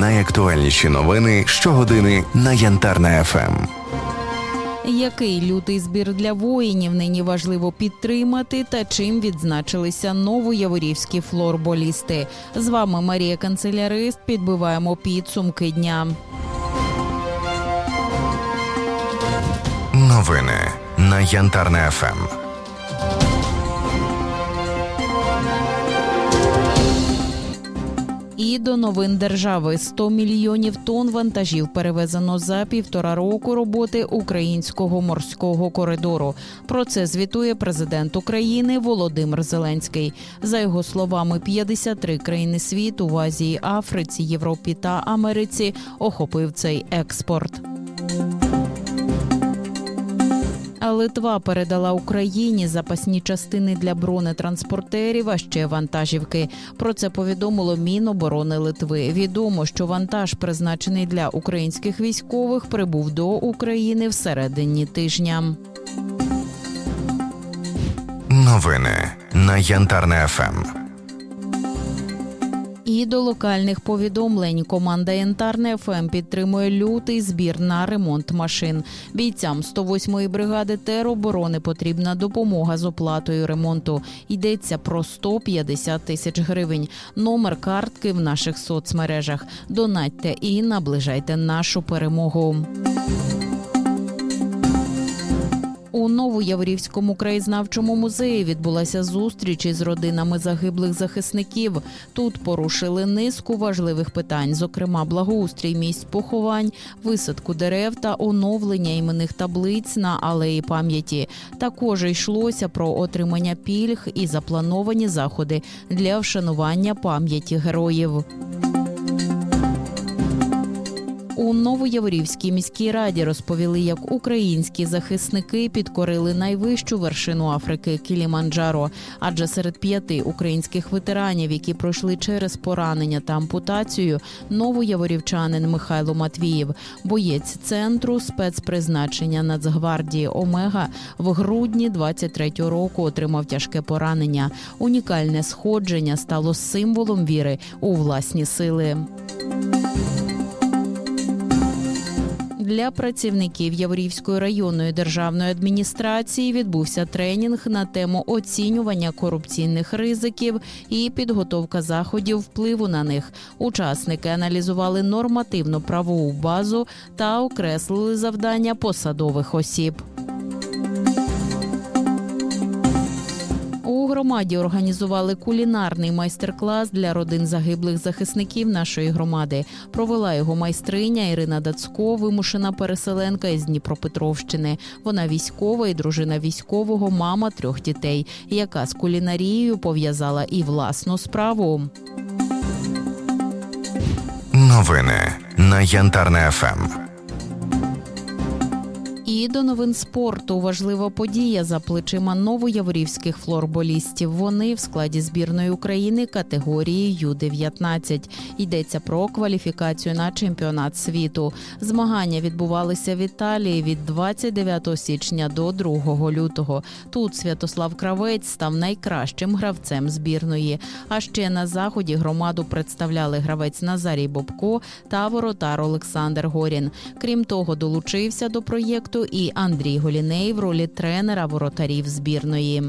Найактуальніші новини щогодини на Янтарна ФМ. Який лютий збір для воїнів нині важливо підтримати та чим відзначилися новояворівські флорболісти? З вами Марія Канцелярист. Підбиваємо підсумки дня. Новини на Янтарна ФМ. І до новин держави 100 мільйонів тонн вантажів перевезено за півтора року роботи українського морського коридору. Про це звітує президент України Володимир Зеленський. За його словами, 53 країни світу в Азії, Африці, Європі та Америці охопив цей експорт. Литва передала Україні запасні частини для бронетранспортерів, а ще вантажівки. Про це повідомило Міноборони Литви. Відомо, що вантаж, призначений для українських військових, прибув до України всередині тижня. Новини на Янтарна ФМ. І до локальних повідомлень команда Янтарне ФМ підтримує лютий збір на ремонт машин. Бійцям 108-ї бригади тероборони потрібна допомога з оплатою ремонту. Йдеться про 150 тисяч гривень. Номер картки в наших соцмережах. Донатьте і наближайте нашу перемогу. У Новояворівському краєзнавчому музеї відбулася зустріч із родинами загиблих захисників. Тут порушили низку важливих питань, зокрема благоустрій місць поховань, висадку дерев та оновлення іменних таблиць на алеї пам'яті. Також йшлося про отримання пільг і заплановані заходи для вшанування пам'яті героїв. У Новояворівській міській раді розповіли, як українські захисники підкорили найвищу вершину Африки Кіліманджаро. Адже серед п'яти українських ветеранів, які пройшли через поранення та ампутацію, новояворівчанин Михайло Матвієв, боєць центру спецпризначення Нацгвардії Омега, в грудні 23-го року отримав тяжке поранення. Унікальне сходження стало символом віри у власні сили. Для працівників Яворівської районної державної адміністрації відбувся тренінг на тему оцінювання корупційних ризиків і підготовка заходів впливу на них. Учасники аналізували нормативну правову базу та окреслили завдання посадових осіб. Громаді організували кулінарний майстер-клас для родин загиблих захисників нашої громади. Провела його майстриня Ірина Дацько, вимушена переселенка із Дніпропетровщини. Вона військова і дружина військового, мама трьох дітей, яка з кулінарією пов'язала і власну справу. Новини на Янтарна ФМ. І до новин спорту важлива подія за плечима новояворівських флорболістів. Вони в складі збірної України категорії Ю-19. Йдеться про кваліфікацію на чемпіонат світу. Змагання відбувалися в Італії від 29 січня до 2 лютого. Тут Святослав Кравець став найкращим гравцем збірної. А ще на заході громаду представляли гравець Назарій Бобко та воротар Олександр Горін. Крім того, долучився до проєкту і Андрій Голіней в ролі тренера воротарів збірної.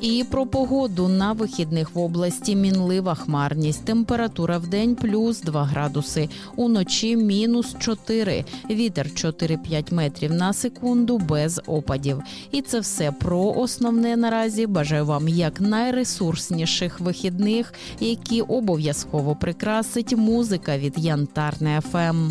І про погоду на вихідних в області мінлива хмарність. Температура в день плюс 2 градуси. Уночі мінус 4. Вітер 4-5 метрів на секунду без опадів. І це все про основне наразі. Бажаю вам як найресурсніших вихідних, які обов'язково прикрасить музика від Янтарне. ФМ.